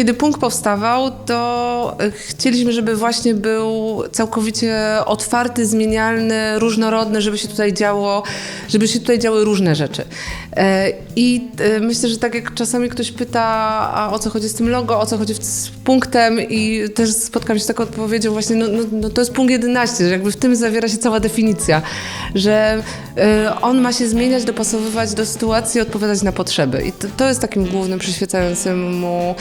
kiedy punkt powstawał, to e, chcieliśmy, żeby właśnie był całkowicie otwarty, zmienialny, różnorodny, żeby się tutaj działo, żeby się tutaj działy różne rzeczy. E, I e, myślę, że tak jak czasami ktoś pyta, a o co chodzi z tym logo, o co chodzi z punktem i też spotkałam się z taką odpowiedzią właśnie, no, no, no to jest punkt 11, że jakby w tym zawiera się cała definicja, że on ma się zmieniać, dopasowywać do sytuacji, odpowiadać na potrzeby. I to, to jest takim głównym przyświecającym mu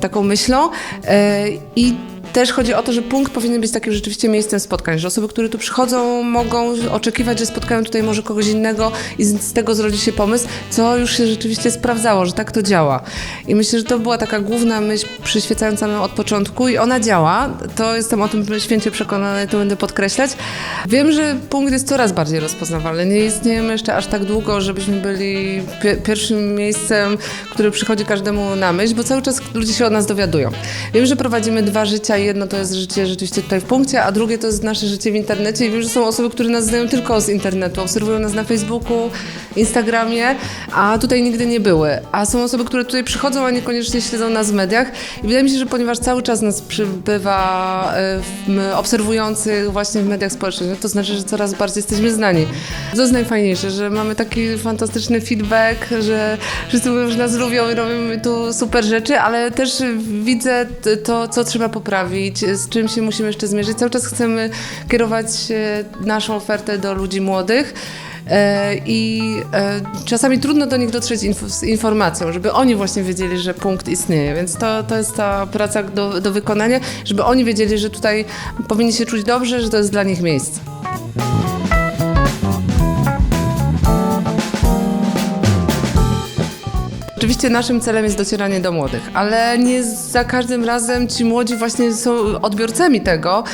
taką myślą. E, I też chodzi o to, że punkt powinien być takim rzeczywiście miejscem spotkań, że osoby, które tu przychodzą, mogą oczekiwać, że spotkają tutaj może kogoś innego i z, tego zrodzi się pomysł, co już się rzeczywiście sprawdzało, że tak to działa. I myślę, że to była taka główna myśl przyświecająca nam od początku i ona działa. To jestem o tym święcie przekonana i to będę podkreślać. Wiem, że punkt jest coraz bardziej rozpoznawalny. Nie istniejemy jeszcze aż tak długo, żebyśmy byli pi- pierwszym miejscem, które przychodzi każdemu na myśl, bo cały czas ludzie się od nas dowiadują. Wiem, że prowadzimy dwa życia. Jedno to jest życie rzeczywiście tutaj w punkcie, a drugie to jest nasze życie w internecie. I wiem, że są osoby, które nas znają tylko z internetu, obserwują nas na Facebooku, Instagramie, a tutaj nigdy nie były. A są osoby, które tutaj przychodzą, a niekoniecznie śledzą nas w mediach. I wydaje mi się, że ponieważ cały czas nas przybywa e, obserwujących właśnie w mediach społecznościowych, to znaczy, że coraz bardziej jesteśmy znani. To jest najfajniejsze, że mamy taki fantastyczny feedback, że wszyscy mówią, że nas lubią i robimy tu super rzeczy, ale też widzę to, co trzeba poprawić, z czym się musimy jeszcze zmierzyć. Cały czas chcemy kierować e, naszą ofertę do ludzi młodych. E, I e, czasami trudno do nich dotrzeć z informacją, żeby oni właśnie wiedzieli, że punkt istnieje. Więc to, to jest ta praca do, do wykonania, żeby oni wiedzieli, że tutaj powinni się czuć dobrze, że to jest dla nich miejsce. Oczywiście naszym celem jest docieranie do młodych, ale nie za każdym razem ci młodzi właśnie są odbiorcami tego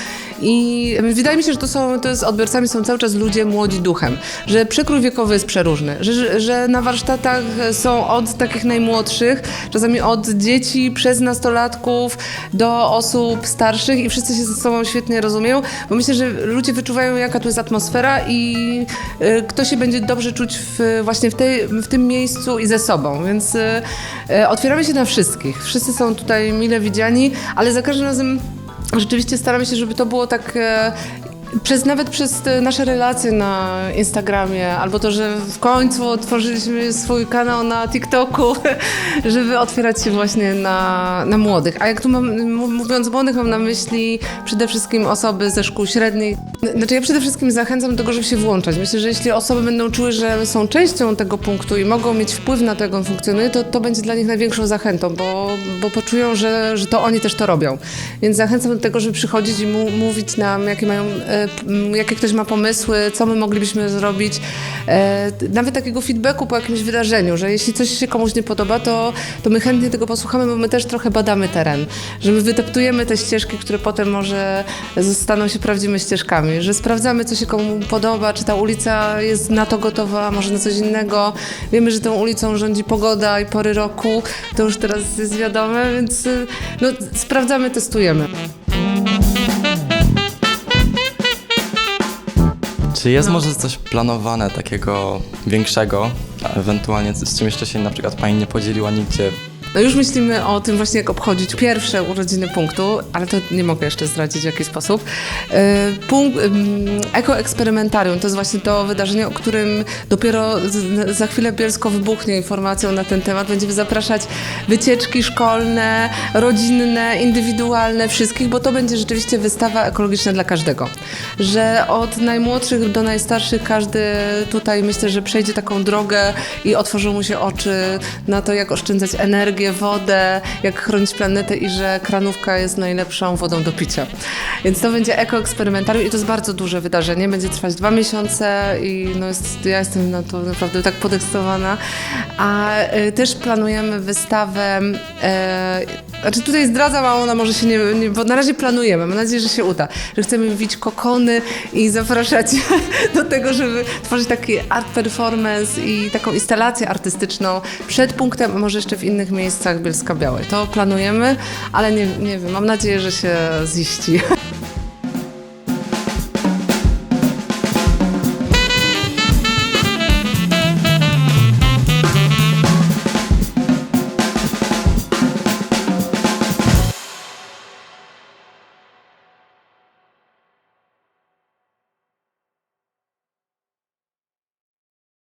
i wydaje mi się, że to są, to jest odbiorcami są cały czas ludzie młodzi duchem, że przekrój wiekowy jest przeróżny, że, że, na warsztatach są od takich najmłodszych, czasami od dzieci przez nastolatków do osób starszych i wszyscy się ze sobą świetnie rozumieją, bo myślę, że ludzie wyczuwają jaka tu jest atmosfera i y, kto się będzie dobrze czuć w, właśnie w, tej, w tym miejscu i ze sobą, więc y, y, otwieramy się na wszystkich. Wszyscy są tutaj mile widziani, ale za każdym razem rzeczywiście staramy się, żeby to było tak e, przez, nawet przez te nasze relacje na Instagramie, albo to, że w końcu otworzyliśmy swój kanał na TikToku, żeby otwierać się właśnie na, na młodych. A jak tu mam, mówiąc młodych, mam na myśli przede wszystkim osoby ze szkół średnich. Znaczy ja przede wszystkim zachęcam do tego, żeby się włączać. Myślę, że jeśli osoby będą czuły, że są częścią tego punktu i mogą mieć wpływ na to, jak on funkcjonuje, to to będzie dla nich największą zachętą, bo, bo poczują, że, że to oni też to robią. Więc zachęcam do tego, żeby przychodzić i mu, mówić nam, jakie mają, e, jakie ktoś ma pomysły, co my moglibyśmy zrobić. E, nawet takiego feedbacku po jakimś wydarzeniu, że jeśli coś się komuś nie podoba, to, to my chętnie tego posłuchamy, bo my też trochę badamy teren, że my wydeptujemy te ścieżki, które potem może staną się prawdziwymi ścieżkami, że sprawdzamy, co się komu podoba, czy ta ulica jest na to gotowa, może na coś innego. Wiemy, że tą ulicą rządzi pogoda i pory roku, to już teraz jest wiadome, więc y, no, sprawdzamy, testujemy. Czy jest może coś planowane takiego większego, a ewentualnie z czym jeszcze się na przykład Pani nie podzieliła nigdzie? No już myślimy o tym właśnie, jak obchodzić pierwsze urodziny punktu, ale to nie mogę jeszcze zdradzić w jaki sposób. E, Punkt, ym, ekoeksperymentarium to jest właśnie to wydarzenie, o którym dopiero za chwilę Bielsko wybuchnie informacją na ten temat. Będziemy zapraszać wycieczki szkolne, rodzinne, indywidualne, wszystkich, bo to będzie rzeczywiście wystawa ekologiczna dla każdego. Że od najmłodszych do najstarszych każdy tutaj myślę, że przejdzie taką drogę i otworzą mu się oczy na to, jak oszczędzać energię, wodę, jak chronić planetę i że kranówka jest najlepszą wodą do picia. Więc to będzie ekoeksperymentarium i to jest bardzo duże wydarzenie. Będzie trwać dwa miesiące i no jest, ja jestem na to naprawdę tak podekscytowana. A y, też planujemy wystawę, e, znaczy tutaj zdradzam, a ona może się nie, nie, bo na razie planujemy, mam nadzieję, że się uda, że chcemy wbić kokony i zapraszać do tego, żeby tworzyć taki art performance i taką instalację artystyczną przed punktem, a może jeszcze w innych miejscach Bielska Białej. To planujemy, ale nie, nie wiem, mam nadzieję, że się ziści.